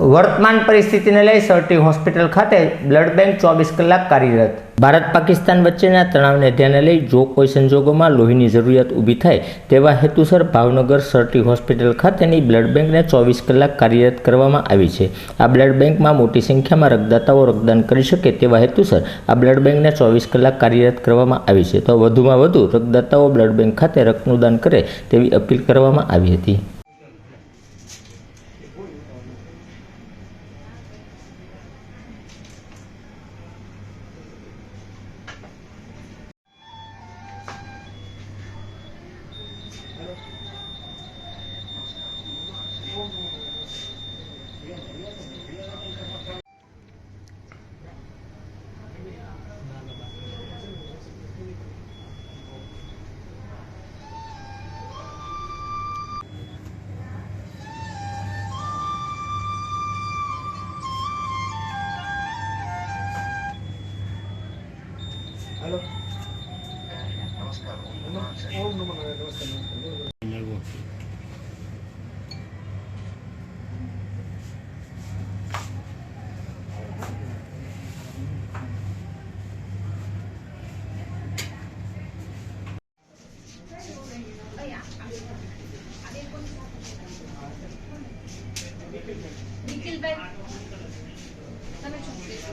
વર્તમાન પરિસ્થિતિને લઈ સર્ટી હોસ્પિટલ ખાતે બ્લડ બેંક ચોવીસ કલાક કાર્યરત. ભારત પાકિસ્તાન વચ્ચેના તણાવને ધ્યાને લઈ જો કોઈ સંજોગોમાં લોહીની જરૂરિયાત ઊભી થાય તેવા હેતુસર ભાવનગર સરટી હોસ્પિટલ ખાતેની બ્લડ બેંકને ચોવીસ કલાક કાર્યરત કરવામાં આવી છે. આ બ્લડ બેંકમાં મોટી સંખ્યામાં રક્તદાતાઓ રક્તદાન કરી શકે તેવા હેતુસર આ બ્લડ બેંકને ચોવીસ કલાક કાર્યરત કરવામાં આવી છે. તો વધુમાં વધુ રક્તદાતાઓ બ્લડ બેંક ખાતે રક્તનું દાન કરે તેવી અપીલ કરવામાં આવી હતી. హలో నమస్కారం ఓం నమో నమస్కారం Nikhil bhai, તમે ચૂપ બેસો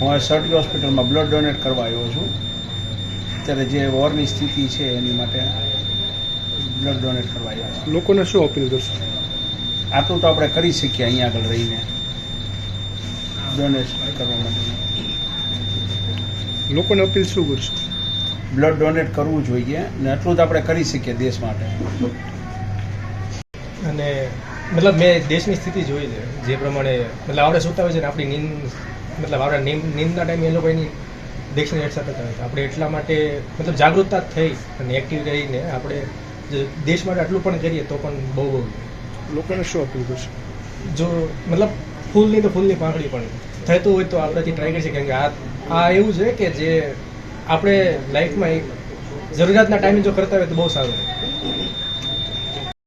હું આ સરટી હોસ્પિટલમાં બ્લડ ડોનેટ કરવા આવ્યો છું. અત્યારે જે વોરની સ્થિતિ છે એની માટે બ્લડ ડોનેટ કરવા આવ્યા છે લોકોને શું અપીલ કરશો? આટલું તો આપણે કરી શકીએ અહીંયા આગળ રહીને. ડોનેટ કરવા માટે. લોકોને અપીલ શું કરશો? બ્લડ ડોનેટ કરવું જોઈએ ને આટલું તો આપણે કરી શકીએ દેશ માટે. અને મતલબ મેં દેશની સ્થિતિ જોઈ છે જે પ્રમાણે મતલબ આપણે સુતા હોય છે ને આપણી નીંદ મતલબ આપણા નીંદ નીંદના ટાઈમે એ લોકો એની દેશની હેઠ કરતા હોય છે. આપણે એટલા માટે મતલબ જાગૃતતા થઈ અને એક્ટિવ રહીને આપણે જે દેશ માટે આટલું પણ કરીએ તો પણ બહુ બહુ લોકોને શું અપીલ કરશે જો મતલબ ફૂલની તો ફૂલની પાંખડી પણ થતું હોય તો આપણાથી ટ્રાય કરી શકીએ કેમ કે આ આ એવું છે કે જે આપણે લાઈફમાં જરૂરિયાતના ટાઈમે જો કરતા હોય તો બહુ સારું.